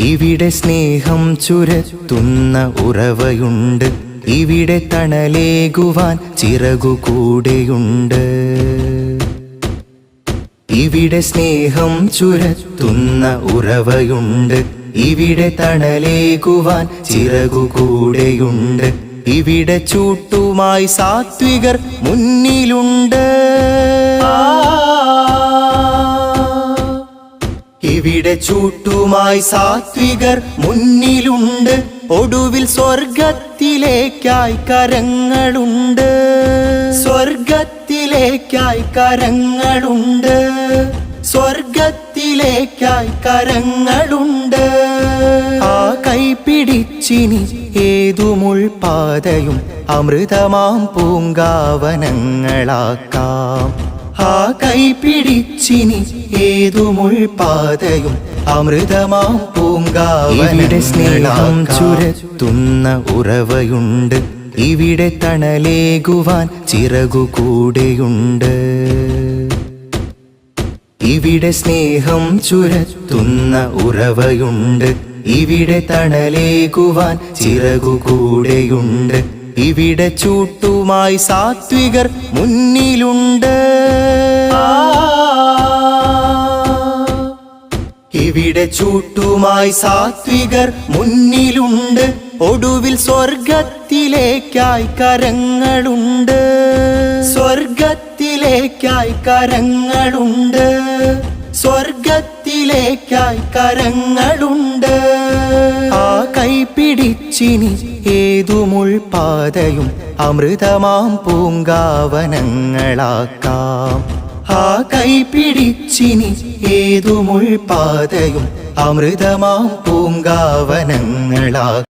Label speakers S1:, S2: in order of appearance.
S1: ഇവിടെ സ്നേഹം ചുരത്തുന്ന ഉറവയുണ്ട്. ഇവിടെ തണലേകുവാൻ ചിറകു കൂടെയുണ്ട്. ഇവിടെ സ്നേഹം ചുരത്തുന്ന ഉറവയുണ്ട്. ഇവിടെ തണലേകുവാൻ ചിറകു കൂടെയുണ്ട്. ഇവിടെ ചൂട്ടുമായി സാത്വികർ മുന്നിലുണ്ട്. ഇവിടെ ചൂട്ടുമായി സാത്വികർ മുന്നിലുണ്ട്. ഒടുവിൽ സ്വർഗത്തിലേക്കായി കരങ്ങളുണ്ട്. സ്വർഗത്തിലേക്കായി കരങ്ങളുണ്ട്. സ്വർഗത്തിലേക്കായി കരങ്ങളുണ്ട്. ആ കൈ പിടിച്ചിനി ഏതു മുൾപാതയും അമൃതമാം പൂങ്കാവനങ്ങളാക്കാം. ആ കൈ പിടിച്ചിനി ഏതു മുൾപാതയും അമൃതമാം പൂങ്കാവിടെ സ്നേഹം ചുരത്തുന്ന ഉറവയുണ്ട്. ഇവിടെ തണലേകുവാൻ ചിറകു കൂടെയുണ്ട്. ഇവിടെ സ്നേഹം ചുരത്തുന്ന ഉറവയുണ്ട്. ഇവിടെ തണലേകുവാൻ ചിറകു കൂടെയുണ്ട്. ഇവിടെ ചൂട്ടുമായി സാത്വികർ മുന്നിലുണ്ട്. ഇവിടെ ചൂട്ടുമായി സാത്വികർ മുന്നിലുണ്ട്. ഒടുവിൽ സ്വർഗത്തിലേക്കായി കരങ്ങളുണ്ട്. സ്വർഗത്തിലേക്കായി കരങ്ങളുണ്ട്. സ്വർഗത്തിലേക്കായി കരങ്ങളുണ്ട്. പിടിച്ചിനി ഏതു മുൾപാതയും അമൃതമാം പൂങ്കാവനങ്ങളാക്കാം. ആ കൈ പിടിച്ചിനി ഏതു മുൾപാതയും അമൃതമാം പൂങ്കാവനങ്ങളാക്കാം